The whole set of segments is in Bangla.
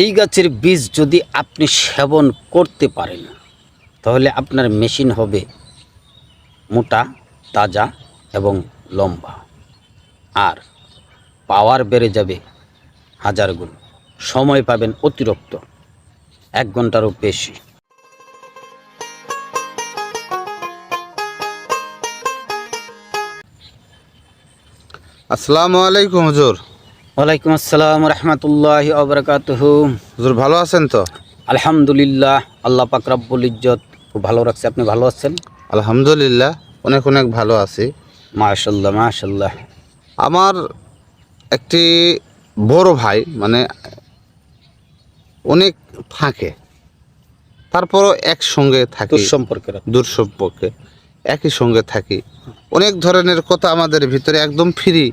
এই গাছের বীজ যদি আপনি সেবন করতে পারেন, তাহলে আপনার মেশিন হবে মোটা, তাজা এবং লম্বা। আর পাওয়ার বেড়ে যাবে হাজার গুণ। সময় পাবেন অতিরিক্ত। এক ঘন্টারও বেশি। আসসালামু আলাইকুম, হুজুর। ওয়ালাইকুম আসসালাম রহমতুল্লাহ আবরকাতহ হুজুর ভালো আছেন তো? আলহামদুলিল্লাহ আল্লাহ পাক রাব্বুল ইজ্জত খুব ভালো রাখছে। আপনি ভালো আছেন? আলহামদুলিল্লাহ অনেক অনেক ভালো আছি। মাশাল্লাহ মাশাল্লাহ আমার একটি বড় ভাই মানে অনেক থাকে তারপরও একসঙ্গে থাকি। সম্পর্কে দূর সম্পর্কে একই সঙ্গে থাকি। অনেক ধরনের কথা আমাদের ভিতরে একদম ফ্রি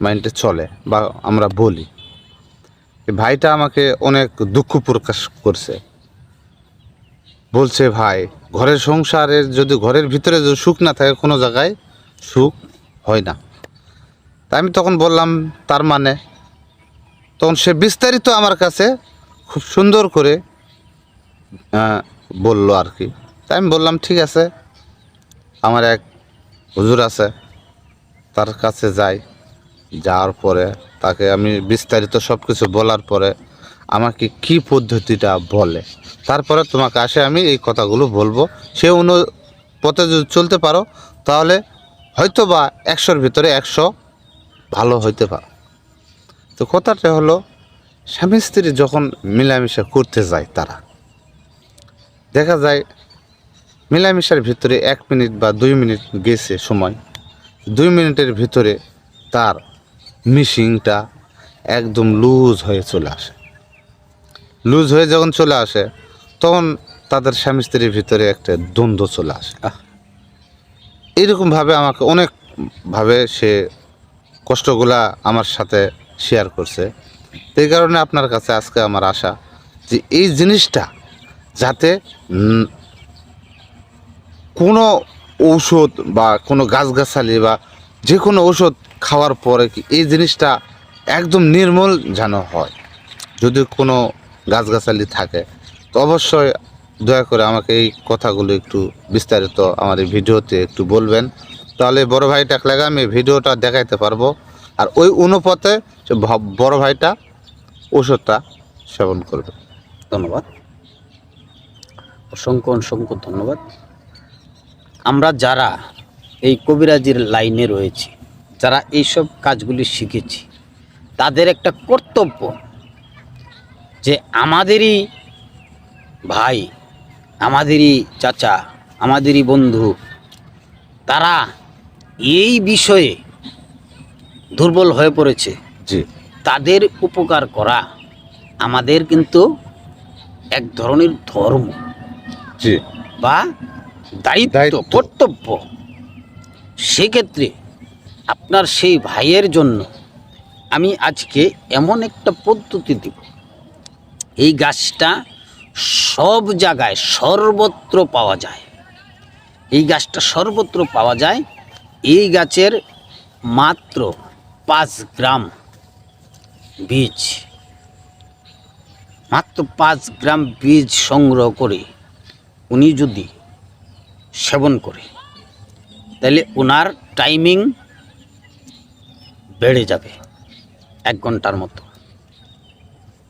মাইন্ডে চলে বা আমরা বলি। ভাইটা আমাকে অনেক দুঃখ প্রকাশ করছে। বলছে, ভাই, ঘরের সংসারের যদি ঘরের ভিতরে যদি সুখ না থাকে, কোনো জায়গায় সুখ হয় না। তা আমি তখন বললাম, তার মানে? তখন সে বিস্তারিত আমার কাছে খুব সুন্দর করে বলল আর কি। তাই আমি বললাম, ঠিক আছে। আমার এক হুজুর আছে, তার কাছে যাই। যাওয়ার পরে, তাকে আমি বিস্তারিত সব কিছু বলার পরে আমাকে কি পদ্ধতিটা বলে। তারপরে তোমাকে আসে আমি এই কথাগুলো বলব। সে অন্য পথে যদি চলতে পারো, তাহলে হয়তো বা একশোর ভিতরে একশো ভালো হইতে পারো। তো কথাটা হলো, স্বামী স্ত্রী যখন মিলামিশা করতে যায় তারা, দেখা যায় মেলামেশার ভিতরে এক মিনিট বা দুই মিনিট গেছে সময়। দুই মিনিটের ভিতরে তার মিশিংটা একদম লুজ হয়ে চলে আসে। লুজ হয়ে যখন চলে আসে তখন তাদের স্বামী স্ত্রীর ভিতরে একটা দ্বন্দ্ব চলে আসে। এইরকমভাবে আমাকে অনেকভাবে সে কষ্টগুলা আমার সাথে শেয়ার করছে। এই কারণে আপনার কাছে আজকে আমার আশা যে এই জিনিসটা যাতে কোনো ঔষধ বা কোনো গাছগাছালি বা যে কোনো ঔষধ খাওয়ার পরে কি এই জিনিসটা একদম নির্মূল যেন হয়। যদি কোনো গাছগাছালি থাকে, তো অবশ্যই দয়া করে আমাকে এই কথাগুলো একটু বিস্তারিত আমার এই ভিডিওতে একটু বলবেন। তাহলে বড় ভাইটা লাগে আমি ভিডিওটা দেখাইতে পারব। আর ওই অনুপথে বড় ভাইটা ওষুধটা সেবন করবে। ধন্যবাদ। অসংখ্য অসংখ্য ধন্যবাদ। আমরা যারা এই কবিরাজির লাইনে রয়েছি যারা এইসব কাজগুলি শিখেছি তাদের একটা কর্তব্য যে আমাদেরই ভাই আমাদেরই চাচা আমাদেরই বন্ধু তারা এই বিষয়ে দুর্বল হয়ে পড়েছে। জি। তাদের উপকার করা আমাদের কিন্তু এক ধরনের ধর্ম জি। বা দায়িত্ব দায়িত্ব। কর্তব্য। সেক্ষেত্রে আপনার সেই ভাইয়ের জন্য আমি আজকে এমন একটা পদ্ধতি দেব। এই গাছটা সব জায়গায় সর্বত্র পাওয়া যায়। এই গাছটা সর্বত্র পাওয়া যায়। এই গাছের মাত্র পাঁচ গ্রাম বীজ। মাত্র পাঁচ গ্রাম বীজ সংগ্রহ করে উনি যদি সেবন করে, তাহলে ওনার টাইমিং বেড়ে যাবে এক ঘণ্টার মতো।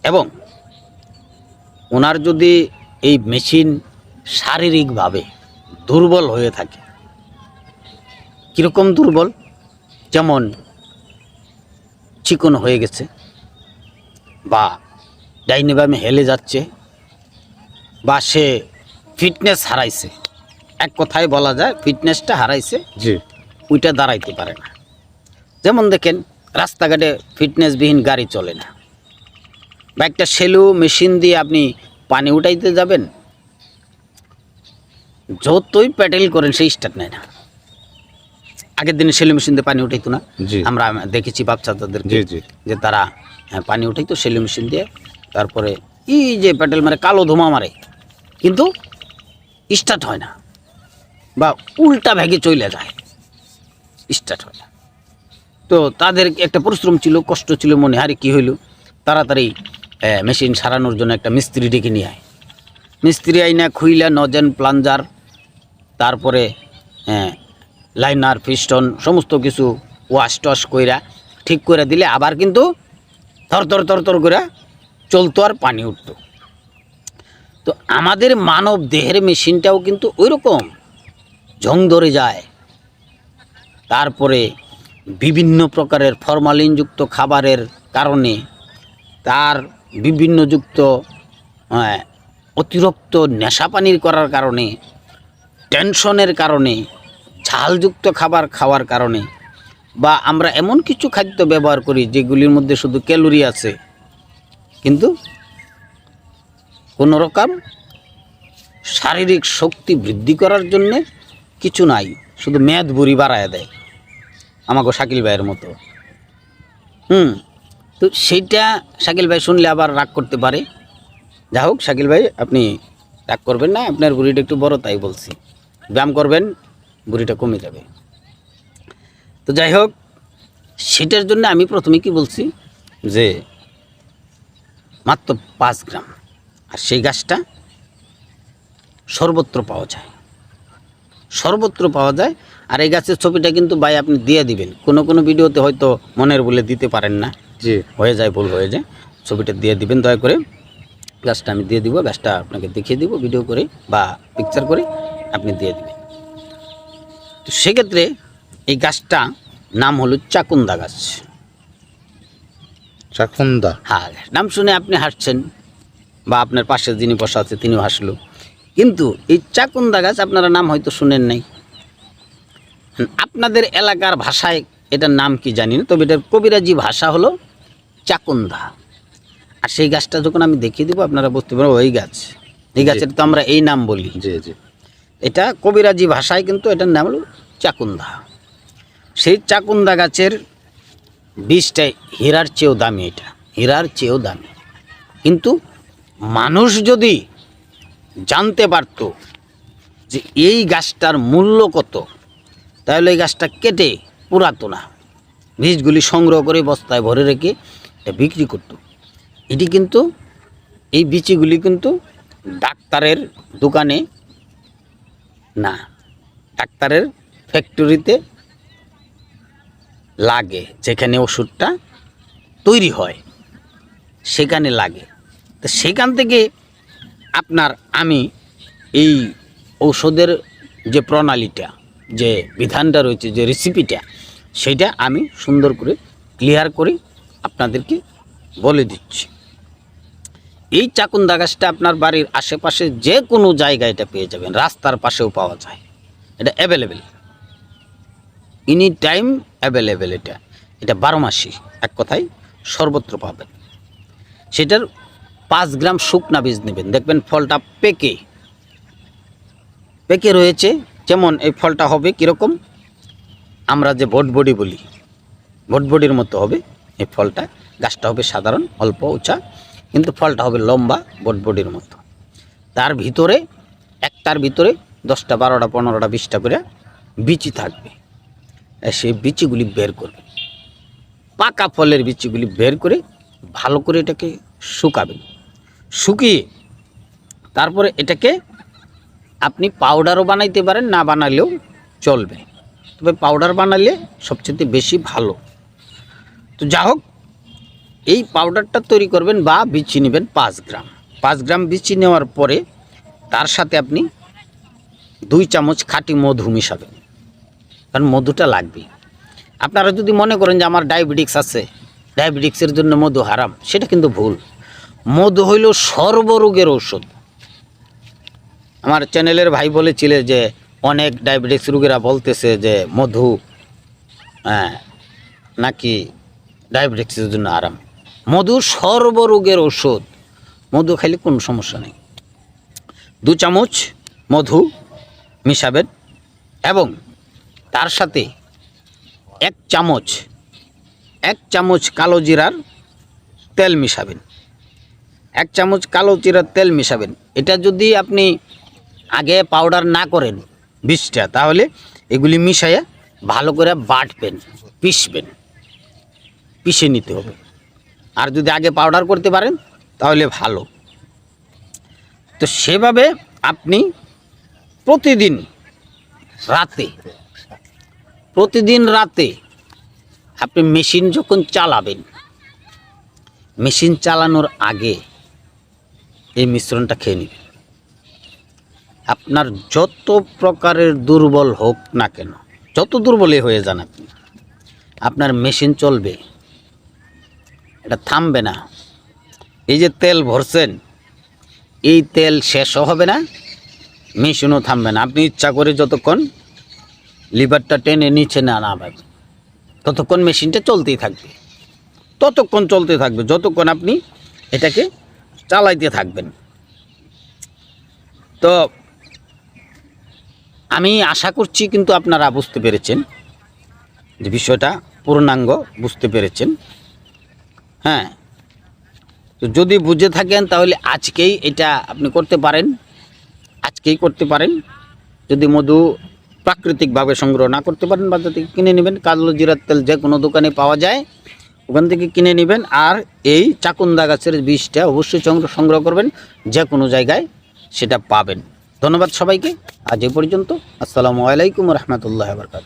এবং ওনার যদি এই মেশিন শারীরিকভাবে দুর্বল হয়ে থাকে কীরকম দুর্বল? যেমন চিকন হয়ে গেছে বা ডাইনে বামে হেলে যাচ্ছে বা সে ফিটনেস হারাইছে। এক কথায় বলা যায় ফিটনেসটা হারাইছে জি। ওইটা দাঁড়াইতে পারে না। যেমন দেখেন রাস্তাঘাটে ফিটনেসবিহীন গাড়ি চলে না। বা একটা সেলু মেশিন দিয়ে আপনি পানি উঠাইতে যাবেন। যতই প্যাটেল করেন সেই স্টার্ট নেয় না। আগের দিনে সেলু মেশিন দিয়ে পানি উঠাইতো না। আমরা দেখেছি বাচ্চাদেরকে জি যে তারা হ্যাঁ, পানি উঠাইতো সেলু মেশিন দিয়ে তারপরে এই যে প্যাটেল মারে কালো ধোঁয়া মারে কিন্তু স্টার্ট হয় না বা উল্টা ভেগে চলে যায় স্টার্ট হয় না। তো তাদের একটা পরিশ্রম ছিল, কষ্ট ছিল মনে হারে কী হইল? তাড়াতাড়ি মেশিন সারানোর জন্য একটা মিস্ত্রি ডেকে নিয়ে আয়। মিস্ত্রি আইনা খুইলা নজেন প্লাঞ্জার তারপরে লাইনার, পিস্টন, সমস্ত কিছু ওয়াশ টস কইরা, ঠিক করে দিলে আবার কিন্তু থর থর থর থর করে চলতো আর পানি উঠতো। তো আমাদের মানব দেহের মেশিনটাও কিন্তু ওই রকম জং ধরে যায়। তারপরে বিভিন্ন প্রকারের ফরমালিনযুক্ত খাবারের কারণে তার বিভিন্ন যুক্ত অতিরিক্ত নেশা পানির করার কারণে, টেনশনের কারণে, ঝালযুক্ত খাবার খাওয়ার কারণে বা আমরা এমন কিছু খাদ্য ব্যবহার করি যেগুলির মধ্যে শুধু ক্যালোরি আছে। কিন্তু কোনো রকম শারীরিক শক্তি বৃদ্ধি করার জন্যে কিছু নাই, শুধু মেদ বুড়ি বাড়ায় দেয়। আমাকে শাকিল ভাইয়ের মতো। হুম, তো সেইটা শাকিল ভাই শুনলে আবার রাগ করতে পারে। যা হোক, শাকিল ভাই, আপনি রাগ করবেন না, আপনার বুড়িটা একটু বড়, তাই বলছি। ব্যায়াম করবেন বুড়িটা কমে যাবে। তো যাই হোক, সেটার জন্য আমি প্রথমে কি বলছি যে, মাত্র পাঁচ গ্রাম। আর সেই গাছটা সর্বত্র পাওয়া যায়। সর্বত্র পাওয়া যায় আর এই গাছের ছবিটা কিন্তু ভাই আপনি দিয়ে দিবেন। কোনো কোনো ভিডিওতে হয়তো মনের বলে দিতে পারেন না। জি। হয়ে যায় ভুল হয়ে যায়। ছবিটা দিয়ে দিবেন দয়া করে। গাছটা আমি দিয়ে দিব গাছটা আপনাকে দেখিয়ে দিব ভিডিও করে বা পিকচার করে আপনি দিয়ে দিবেন। তো সেক্ষেত্রে এই গাছটা নাম হলো চাকুন্দা গাছ। চাকুন্দা? হ্যাঁ নাম শুনে আপনি হাসছেন বা আপনার পাশে যিনি বসা আছে তিনিও হাসলো। কিন্তু এই চাকুন্দা গাছ আপনারা নাম হয়তো শুনেন নাই। আপনাদের এলাকার ভাষায় এটার নাম কি জানি না তবে এটার কবিরাজি ভাষা হলো চাকুন্দা আর সেই গাছটা যখন আমি দেখিয়ে দিব আপনারা বুঝতে পারবেন ওই গাছ। এই গাছের তো আমরা এই নাম বলি। জি জি। এটা কবিরাজি ভাষায় কিন্তু এটার নাম হলো চাকুন্দা সেই চাকুন্দা গাছের বীজটা হীরার চেয়েও দামি এটা হীরার চেয়েও দামি। কিন্তু মানুষ যদি জানতে পারতো যে এই গাছটার মূল্য কত তাহলে এই গাছটা কেটে পুরাতো না বীজগুলি সংগ্রহ করে বস্তায় ভরে রেখে এটা বিক্রি করতো। এটি কিন্তু, এই বিচিগুলি কিন্তু ডাক্তারের দোকানে না, ডাক্তারের ফ্যাক্টরিতে লাগে, যেখানে ওষুধটা তৈরি হয়, সেখানে লাগে। তো সেখান থেকে আপনার আমি এই ঔষধের যে প্রণালীটা যে বিধানটা রয়েছে, যে রেসিপিটা সেটা আমি সুন্দর করে ক্লিয়ার করে আপনাদেরকে বলে দিচ্ছি। এই চাকুন্দা গাছটা আপনার বাড়ির আশেপাশে যে কোনো জায়গায় এটা পেয়ে যাবেন, রাস্তার পাশেও পাওয়া যায়। এটা অ্যাভেলেবেল এনি টাইম অ্যাভেলেবেল এটা। এটা বারো মাসি এক কথায় সর্বত্র পাবেন। সেটার পাঁচ গ্রাম শুকনা বীজ নেবেন। দেখবেন ফলটা পেকে পেকে রয়েছে। যেমন এই ফলটা হবে কীরকম? আমরা যে বটবডি বলি বটবডির মতো হবে এই ফলটা। গাছটা হবে সাধারণ, অল্প, উঁচা, কিন্তু ফলটা হবে লম্বা বটবডির মতো। তার ভিতরে, একটার ভিতরে দশটা, বারোটা, পনেরোটা, বিশটা করে বিচি থাকবে। সেই বিচিগুলি বের করবে। পাকা ফলের বিচিগুলি বের করে ভালো করে এটাকে শুকাবেন শুকিয়ে তারপরে এটাকে আপনি পাউডারও বানাইতে পারেন, না বানালেও চলবে। তবে পাউডার বানালে সবচেয়ে বেশি ভালো। তো যা হোক, এই পাউডারটা তৈরি করবেন বা বিচি নেবেন পাঁচ গ্রাম। পাঁচ গ্রাম বিচি নেওয়ার পরে তার সাথে আপনি দুই চামচ খাঁটি মধু মিশাবেন। কারণ মধুটা লাগবে আপনারা যদি মনে করেন যে আমার ডায়াবেটিক্স আছে ডায়াবেটিক্সের জন্য মধু হারাম, সেটা কিন্তু ভুল। মধু হইল সর্বরোগের ঔষধ। আমার চ্যানেলের ভাই বলেছিল যে, অনেক ডায়াবেটিস রোগীরা বলতেছে যে, মধু হ্যাঁ নাকি ডায়াবেটিক্সের জন্য আরাম। মধু সর্বরোগের ওষুধ। মধু খাইলে কোনো সমস্যা নেই। দু চামচ মধু মিশাবেন এবং তার সাথে এক চামচ এক চামচ কালো জিরার তেল মিশাবেন। এক চামচ কালো জিরার তেল মিশাবেন। এটা যদি আপনি আগে পাউডার না করেন বিষটা তাহলে এগুলি মিশাইয়া ভালো করে বাটবেন, পিষবেন, পিষে নিতে হবে। আর যদি আগে পাউডার করতে পারেন, তাহলে ভালো। তো সেভাবে আপনি প্রতিদিন রাতে প্রতিদিন রাতে আপনি মেশিন যখন চালাবেন, মেশিন চালানোর আগে এই মিশ্রণটা খেয়ে নেবেন। আপনার যত প্রকারের দুর্বল হোক না কেন, যত দুর্বলই হয়ে যান আপনি, আপনার মেশিন চলবে, এটা থামবে না। এই যে তেল ভরছেন, এই তেল শেষও হবে না, মেশিনও থামবে না। আপনি ইচ্ছা করে যতক্ষণ লিভারটা টেনে নিচে না নামাবেন, ততক্ষণ মেশিনটা চলতেই থাকবে। ততক্ষণ চলতে থাকবে, যতক্ষণ আপনি এটাকে চালাইতে থাকবেন। তো আমি আশা করছি কিন্তু আপনারা বুঝতে পেরেছেন যে বিষয়টা, পূর্ণাঙ্গ বুঝতে পেরেছেন। হ্যাঁ তো যদি বুঝে থাকেন তাহলে আজকেই এটা আপনি করতে পারেন, আজকেই করতে পারেন। যদি মধু প্রাকৃতিকভাবে সংগ্রহ না করতে পারেন, বাজার থেকে কিনে নেবেন। কালো জিরার তেল যে কোনো দোকানে পাওয়া যায়, ওখান থেকে কিনে নেবেন। আর এই চাকুন্দা গাছের বীজটা অবশ্যই সংগ্রহ সংগ্রহ করবেন, যে কোনো জায়গায় সেটা পাবেন। ধন্যবাদ সবাইকে। আজ এ পর্যন্ত। আসসালামু আলাইকুম রহমতুল্লাহ বরকাত